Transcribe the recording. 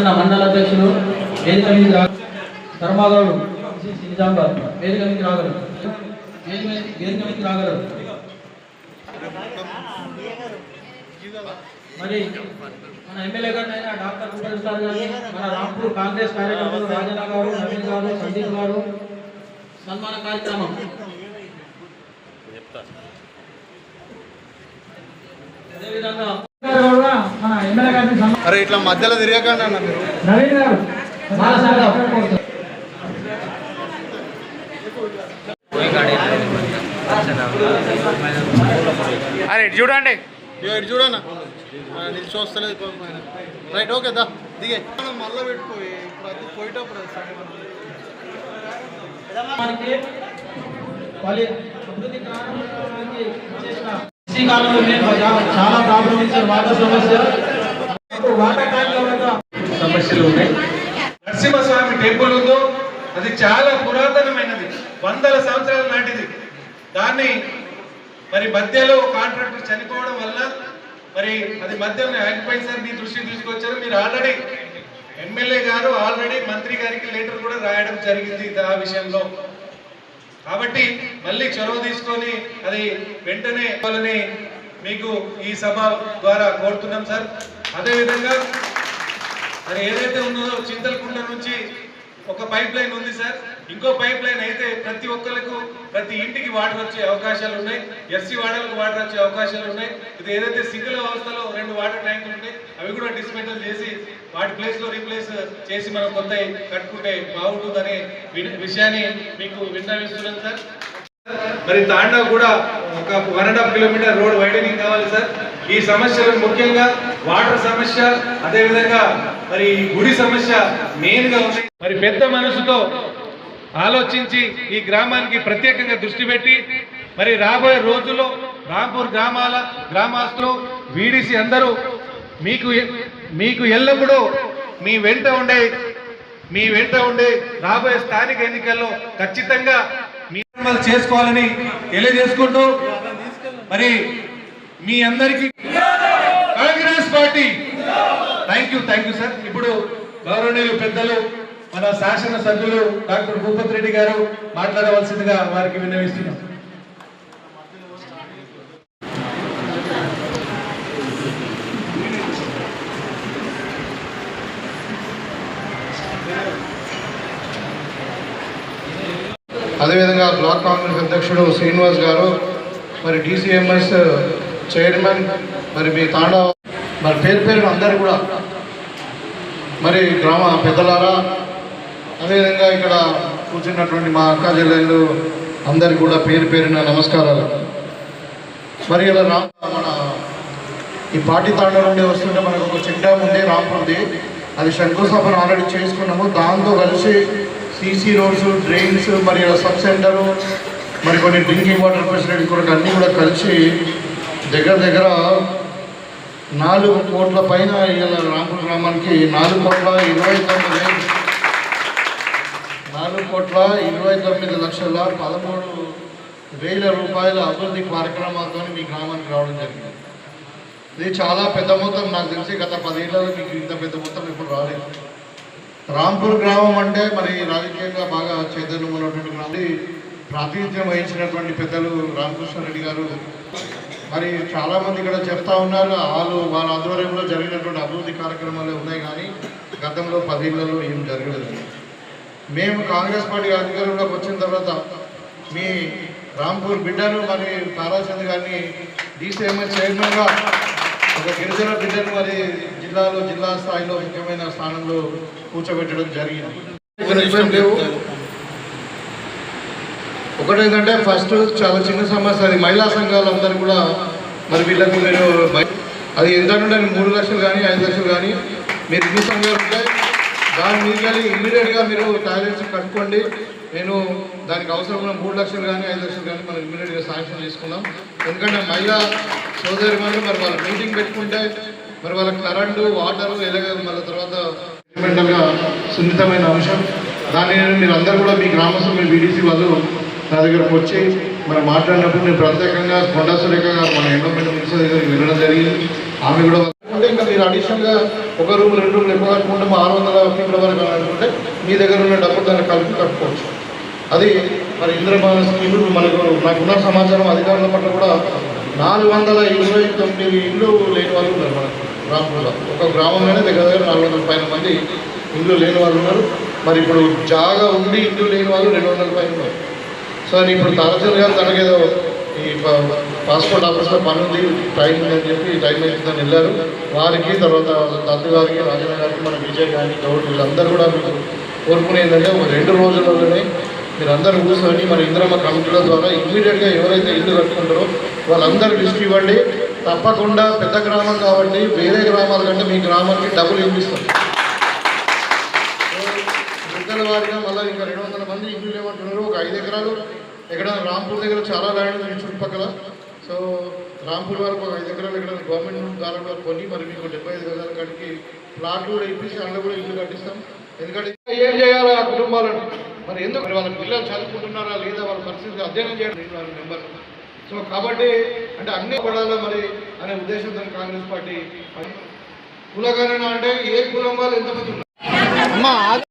అమృతాపూర్ మండల అధ్యక్షులు వేదిక మీద రా ధర్మాగౌడు నిజామాబాద్ వేదిక మీద రాగలరు. వేదిక మీద రాగలరు. మరి మన ఎమ్మెల్యే గారు అయినా డాక్టర్ ఉపేంద్ర సార్ మన రాంపూర్ కాంగ్రెస్ కార్యకర్తలు రాజన్న గారు నవీన్ గారు సందీప్ గారు సన్మాన కార్యక్రమం. అదేవిధంగా అరే ఇట్లా మధ్యలో తిరగకండి అన్న మీరు. నవీన్ గారు బాలసాగర్ అరే ఇటు చూడండి. ఇటు చూడన్న నిలిచి వస్తలేదు. రైట్ ఓకే దా దిగే. మనం మళ్ళీ పెట్టుకోయి. ఇప్పుడు అది పోయేటప్పుడు. మనకి వాళ్ళ కాలంలో మేము చాలా ప్రాబ్లం ఇచ్చారు వాటర్ సమస్య. వాటర్ ట్యాంక్ సమస్యలు ఉన్నాయి. నరసింహస్వామి టెంపుల్ ఉందో అది చాలా పురాతనమైనది. వందల సంవత్సరాల నాటిది. దాన్ని మరి మధ్యలో కాంట్రాక్టర్ చనిపోవడం వల్ల మరి అది మధ్యలో ఆగిపోయింది సార్. మీ దృష్టికి తీసుకొచ్చారు. మీరు ఆల్రెడీ ఎమ్మెల్యే గారు ఆల్రెడీ మంత్రి గారికి లెటర్ కూడా రాయడం జరిగింది ఆ విషయంలో. కాబట్టి మళ్ళీ చొరవ తీసుకొని అది వెంటనే వాళ్ళని మీకు ఈ సభ ద్వారా కోరుతున్నాం సార్. అదేవిధంగా మరి ఏదైతే ఉందో చింతలకుంట నుంచి ఒక పైప్ లైన్ ఉంది సార్. ఇంకో పైప్ లైన్ అయితే ప్రతి ఒక్కరికి ప్రతి ఇంటికి వాటర్ వచ్చే అవకాశాలు ఉన్నాయి. ఎస్సీ వాడలకు వాటర్ వచ్చే అవకాశాలు ఉన్నాయి. ఇది ఏదైతే సింగిల్ వ్యవస్థలో రెండు వాటర్ ట్యాంకులు ఉన్నాయి అవి కూడా డిస్మెంటల్ చేసి వాటి ప్లేస్లో రీప్లేస్ చేసి మనం కొత్త కట్టుకుంటే బాగుంటుందనే విషయాన్ని మీకు విన్నవిస్తున్నాను సార్. మరి తాండా కూడా ఒక one and half kilometre road widening కావాలి సార్. ఈ సమస్యలు ముఖ్యంగా వాటర్ సమస్య అదే విధంగా మరి గుడి సమస్య మెయిన్గా మరి పెద్ద మనసుతో ఆలోచించి ఈ గ్రామానికి ప్రత్యేకంగా దృష్టి పెట్టి మరి రాబోయే రోజుల్లో రాంపూర్ గ్రామాల గ్రామస్తులు వీడిసి అందరూ మీకు మీకు ఎల్లప్పుడూ మీ వెంట ఉండే మీ వెంట ఉండే రాబోయే స్థానిక ఎన్నికల్లో ఖచ్చితంగా మీ చేసుకోవాలని తెలియజేసుకుంటూ మరి మీ అందరికీ Congress party. Thank you thank you sir ఇప్పుడు గౌరవనీయులు పెద్దలు మన శాసన సభ్యులు డాక్టర్ భూపత్ రెడ్డి గారు మాట్లాడవలసిందిగా వారికి విన్నవిస్తున్నాం. అదేవిధంగా బ్లాక్ కాంగ్రెస్ అధ్యక్షుడు శ్రీనివాస్ గారు మరి డిసిఎంఎస్ చైర్మన్ uh, మరి మీ తాండా మరి పేరు పేరు అందరు కూడా మరి గ్రామ పెద్దలారా అదేవిధంగా ఇక్కడ కూర్చున్నటువంటి మా అక్క చెల్లెళ్ళు అందరికి కూడా పేరు పేరిన నమస్కారాలు. మరి ఇలా రా మన ఈ పాటితాండ నుండి వస్తుంటే మనకు ఒక చెక్ డ్యామ్ ఉంది రాంపుంది అది శంకుస్థాపన ఆల్రెడీ చేసుకున్నాము. దాంతో కలిసి సీసీ రోడ్స్ డ్రైన్స్ మరి సబ్ సెంటరు మరి కొన్ని డ్రింకింగ్ వాటర్ ఫెసిలిటీ కూడా అన్నీ కూడా కలిసి దగ్గర దగ్గర నాలుగు కోట్ల పైన ఇలా రాంపూర్ గ్రామానికి నాలుగు కోట్ల ఇరవై తొమ్మిది నాలుగు కోట్ల ఇరవై తొమ్మిది లక్షల పదమూడు వేల రూపాయల అభివృద్ధి కార్యక్రమాలతో మీ గ్రామానికి రావడం జరిగింది. ఇది చాలా పెద్ద మొత్తం నాకు తెలిసి గత పదేళ్ళలో మీకు ఇంత పెద్ద మొత్తం ఇప్పుడు రాలేదు. రాంపూర్ గ్రామం అంటే మరి రాజకీయంగా బాగా చైతన్యం ఉన్నటువంటి గ్రామం. ప్రాతినిధ్యం వహించినటువంటి పెద్దలు రామకృష్ణారెడ్డి గారు. మరి చాలామంది ఇక్కడ చెప్తా ఉన్నారు వాళ్ళు వాళ్ళ ఆధ్వర్యంలో జరిగినటువంటి అభివృద్ధి కార్యక్రమాలు ఉన్నాయి కానీ గతంలో పదేళ్ళలో ఏం జరగలేదు. మేము కాంగ్రెస్ పార్టీ అధికారంలోకి వచ్చిన తర్వాత మీ రాంపూర్ బిడ్డను మరి తారాచంద్ గారిని డీసీఎంఎస్ చైర్మన్గా ఒక గిరిజన బిడ్డను మరి జిల్లాలో జిల్లా స్థాయిలో ముఖ్యమైన స్థానంలో కూర్చోబెట్టడం జరిగింది. లేవు. ఒకటి ఏంటంటే ఫస్ట్ చాలా చిన్న సమస్య అది. మహిళా సంఘాలందరూ కూడా మరి వీళ్ళకి మీరు అది ఎంత ఉండాలి మూడు లక్షలు కానీ ఐదు లక్షలు కానీ మీరు ఎన్ని సంఘాలు ఉంటాయి దాని కానీ ఇమ్మీడియట్గా మీరు టాయిలెట్స్ కట్టుకోండి. నేను దానికి అవసరమైన మూడు లక్షలు కానీ ఐదు లక్షలు కానీ మనం ఇమ్మీడియట్గా శాంక్షన్ చేసుకుందాం. ఎందుకంటే మహిళా సోదరి మరి వాళ్ళ మీటింగ్ పెట్టుకుంటే మరి వాళ్ళ కరెంటు వాటర్ ఎలాగ మళ్ళీ తర్వాత ఫండమెంటల్గా సున్నితమైన అంశం. దాన్ని మీరు అందరూ కూడా మీ గ్రామస్తులు మీ బీడీసీ వాళ్ళు నా దగ్గరకు వచ్చి మనం మాట్లాడినప్పుడు నేను ప్రత్యేకంగా కొండా సురేఖ గారు మన ఎండోమెంట్ మినిస్టర్ దగ్గరికి వెళ్ళడం జరిగింది. ఆమె కూడా ఇంకా మీరు అడిషనల్గా ఒక రూమ్ రెండు రూమ్లు ఎక్కువ కట్టుకుంటే మా ఆరు వందల ఫీట్ల వరకు అనుకుంటే మీ దగ్గర ఉన్న డబ్బు దాన్ని కలిపి కట్టుకోవచ్చు. అది మరి ఇంద్రభవన స్కీమ్ మనకు నాకున్న సమాచారం అధికారుల పట్ల కూడా నాలుగు వందల ఇరవై తొమ్మిది ఇళ్ళు లేని వాళ్ళు ఉన్నారు మన గ్రామంలో ఒక గ్రామంలోనే దగ్గర దగ్గర నాలుగు వందల పైన మంది ఇల్లు లేని వాళ్ళు ఉన్నారు. మరి ఇప్పుడు జాగా ఉండి ఇల్లు లేని వాళ్ళు రెండు వందల పైన ఉన్నారు. సో ఇప్పుడు తహసీల్ గారు తనకేదో ఈ పాస్పోర్ట్ ఆఫీస్లో పని ఉంది టైం ఉందని చెప్పి టైం అవుతుందని వెళ్ళారు. వారికి తర్వాత దత్తు గారికి రాజన్న గారికి మన విజయ్ గారికి గౌడ్ వీళ్ళందరూ కూడా మీకు కోరుకునే ఏంటంటే ఒక రెండు రోజుల్లోనే మీరు అందరూ కూర్చొని మన ఇంద్రమ్మ కమిటీల ద్వారా ఇమ్మీడియట్గా ఎవరైతే ఇల్లు కట్టుకుంటారో వాళ్ళందరూ లిస్ట్ ఇవ్వండి. తప్పకుండా పెద్ద గ్రామం కాబట్టి వేరే గ్రామాల కంటే మీ గ్రామానికి డబ్బులు ఇప్పిస్తారు పెద్దల వారిగా మళ్ళీ ఇంకా రెండు వందల మంది ఇల్లు లేమంటున్నారు ఒక ఐదు ఎకరాలు. ఎక్కడ రాంపూర్ దగ్గర చాలా ల్యాండ్ ఉంది చుట్టుపక్కల. సో రాంపూర్ వరకు ఒక ఐదు ఎకరాలు ఎక్కడ గవర్నమెంట్ ద్వారా కూడా కొని మరి మీకు డెబ్బై ఐదు గజాల కాడికి ప్లాట్ కూడా ఇప్పించి అందులో కూడా ఇల్లు కట్టిస్తాం. ఎందుకంటే ఏం చేయాలి ఆ కుటుంబాలను? మరి ఎందుకు? మరి వాళ్ళ పిల్లలు చదువుకుంటున్నారా లేదా వాళ్ళ పరిస్థితి అధ్యయనం చేయడం వాళ్ళ మెంబర్ సో కాబట్టి అంటే అన్ని పడాలా మరి అనే ఉద్దేశంతో కాంగ్రెస్ పార్టీ కులగణన అంటే ఏ కులం వాళ్ళు ఎంతమంది ఉన్నారు?